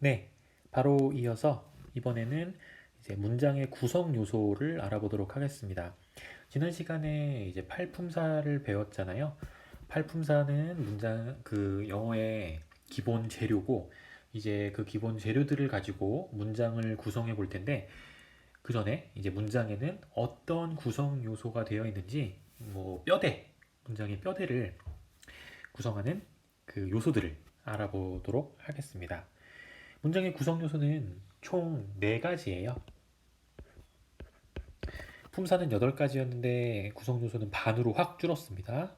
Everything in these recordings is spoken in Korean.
네, 바로 이어서 이번에는 이제 문장의 구성 요소를 알아보도록 하겠습니다. 지난 시간에 이제 팔품사를 배웠잖아요. 팔품사는 문장 그 영어의 기본 재료고 이제 그 기본 재료들을 가지고 문장을 구성해 볼 텐데 그 전에 이제 문장에는 어떤 구성 요소가 되어 있는지 뭐 뼈대 문장의 뼈대를 구성하는 그 요소들을 알아보도록 하겠습니다. 문장의 구성 요소는 총 4가지예요. 품사는 8가지였는데 구성 요소는 반으로 확 줄었습니다.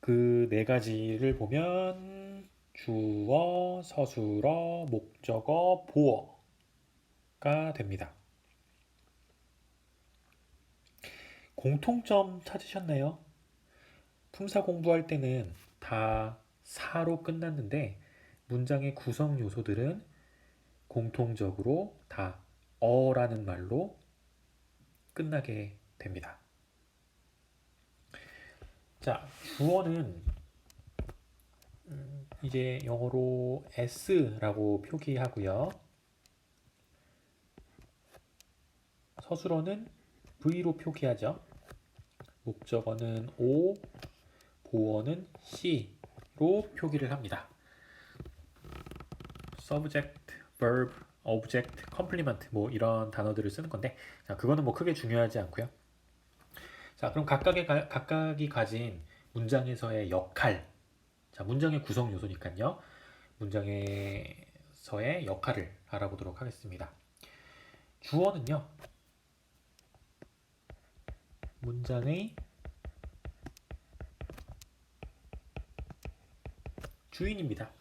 그네 가지를 보면 주어, 서술어, 목적어, 보어가 됩니다. 공통점 찾으셨나요? 품사 공부할 때는 다 사로 끝났는데 문장의 구성 요소들은 공통적으로 다 어라는 말로 끝나게 됩니다. 자, 주어는 음, 이제 영어로 s라고 표기하고요. 서술어는 v로 표기하죠. 목적어는 o, 보어는 c로 표기를 합니다. Subject, verb, object, complement 뭐 이런 단어들을 쓰는 건데 자, 그거는 뭐 크게 중요하지 않고요. 자, 그럼 각각의 가, 각각이 가진 문장에서의 역할. 자, 문장의 구성 요소니까요. 문장에서의 역할을 알아보도록 하겠습니다. 주어는요. 문장의 주인입니다.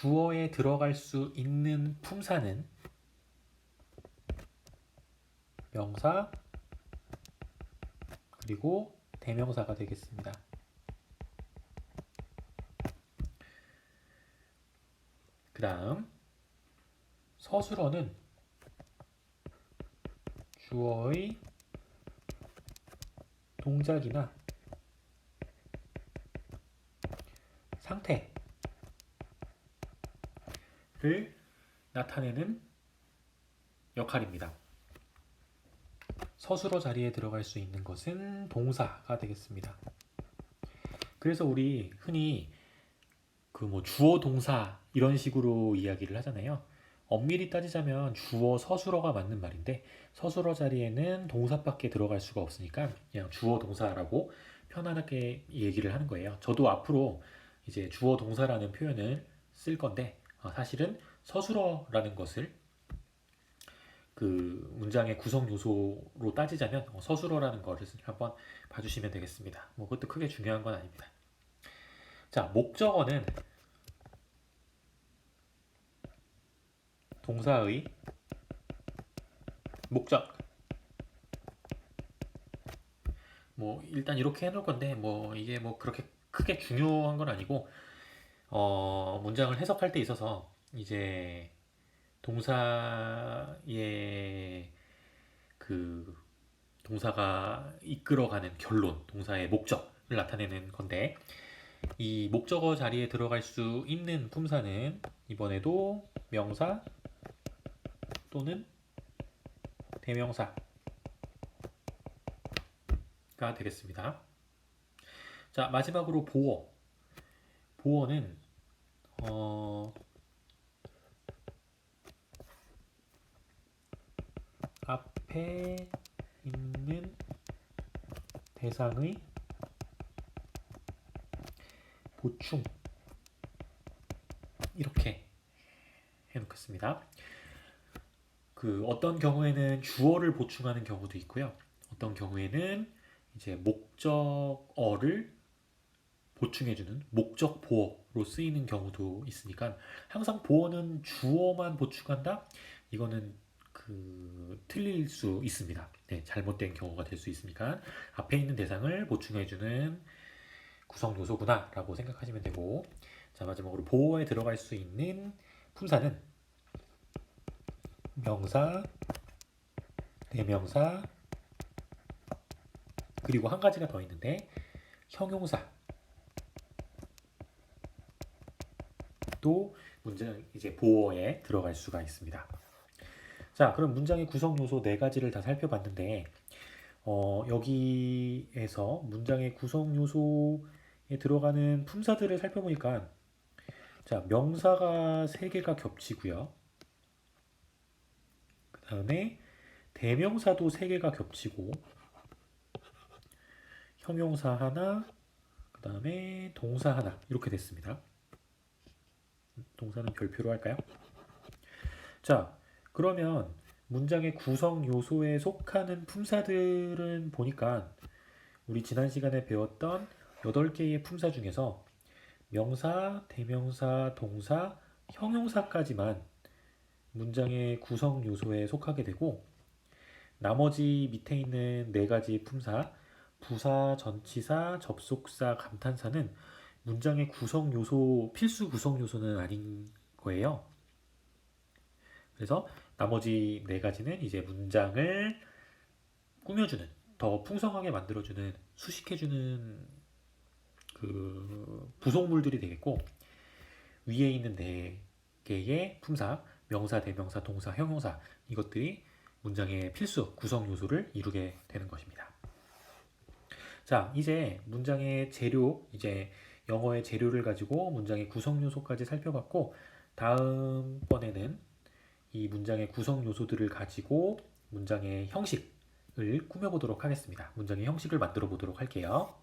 주어에 들어갈 수 있는 품사는 명사 그리고 대명사가 되겠습니다. 그 다음 서술어는 주어의 동작이나 상태 를 나타내는 역할입니다. 서술어 자리에 들어갈 수 있는 것은 동사가 되겠습니다. 그래서 우리 흔히 그 뭐 주어 동사 이런 식으로 이야기를 하잖아요. 엄밀히 따지자면 주어 서술어가 맞는 말인데 서술어 자리에는 동사밖에 들어갈 수가 없으니까 그냥 주어 동사라고 편안하게 얘기를 하는 거예요. 저도 앞으로 이제 주어 동사라는 표현을 쓸 건데 어, 사실은 서술어라는 것을 그 문장의 구성 요소로 따지자면 어, 서술어라는 것을 한번 봐주시면 되겠습니다. 뭐 그것도 크게 중요한 건 아닙니다. 자, 목적어는 동사의 목적. 뭐 일단 이렇게 해놓을 건데 뭐 이게 뭐 그렇게 크게 중요한 건 아니고 어, 문장을 해석할 때 있어서 이제 동사의 그 동사가 이끌어가는 결론, 동사의 목적을 나타내는 건데 이 목적어 자리에 들어갈 수 있는 품사는 이번에도 명사 또는 대명사가 되겠습니다. 자, 마지막으로 보어. 보어는 어, 앞에 있는 대상의 보충 이렇게 해놓겠습니다. 그 어떤 경우에는 주어를 보충하는 경우도 있고요. 어떤 경우에는 이제 목적어를 보충해주는 목적 보어로 쓰이는 경우도 있으니까 항상 보어는 주어만 보충한다? 이거는 그 틀릴 수 있습니다. 네, 잘못된 경우가 될 수 있으니까 앞에 있는 대상을 보충해주는 구성 요소구나라고 생각하시면 되고 자 마지막으로 보어에 들어갈 수 있는 품사는 명사, 대명사 그리고 한 가지가 더 있는데 형용사 것도 문장 이제 보어에 들어갈 수가 있습니다. 자, 그럼 문장의 구성 요소 네 가지를 다 살펴봤는데 어, 여기에서 문장의 구성 요소에 들어가는 품사들을 살펴보니까 자, 명사가 세 개가 겹치고요. 그 다음에 대명사도 세 개가 겹치고 형용사 하나, 그 다음에 동사 하나 이렇게 됐습니다. 동사는 별표로 할까요? 자, 그러면 문장의 구성 요소에 속하는 품사들은 보니까 우리 지난 시간에 배웠던 8개의 품사 중에서 명사, 대명사, 동사, 형용사까지만 문장의 구성 요소에 속하게 되고 나머지 밑에 있는 네 가지 품사 부사, 전치사, 접속사, 감탄사는 문장의 구성 요소, 필수 구성 요소는 아닌 거예요. 그래서 나머지 네 가지는 이제 문장을 꾸며주는, 더 풍성하게 만들어주는, 수식해주는 그 부속물들이 되겠고, 위에 있는 네 개의 품사, 명사, 대명사, 동사, 형용사, 이것들이 문장의 필수 구성 요소를 이루게 되는 것입니다. 자, 이제 문장의 재료, 이제 영어의 재료를 가지고 문장의 구성 요소까지 살펴봤고, 다음번에는 이 문장의 구성 요소들을 가지고 문장의 형식을 꾸며보도록 하겠습니다. 문장의 형식을 만들어 보도록 할게요.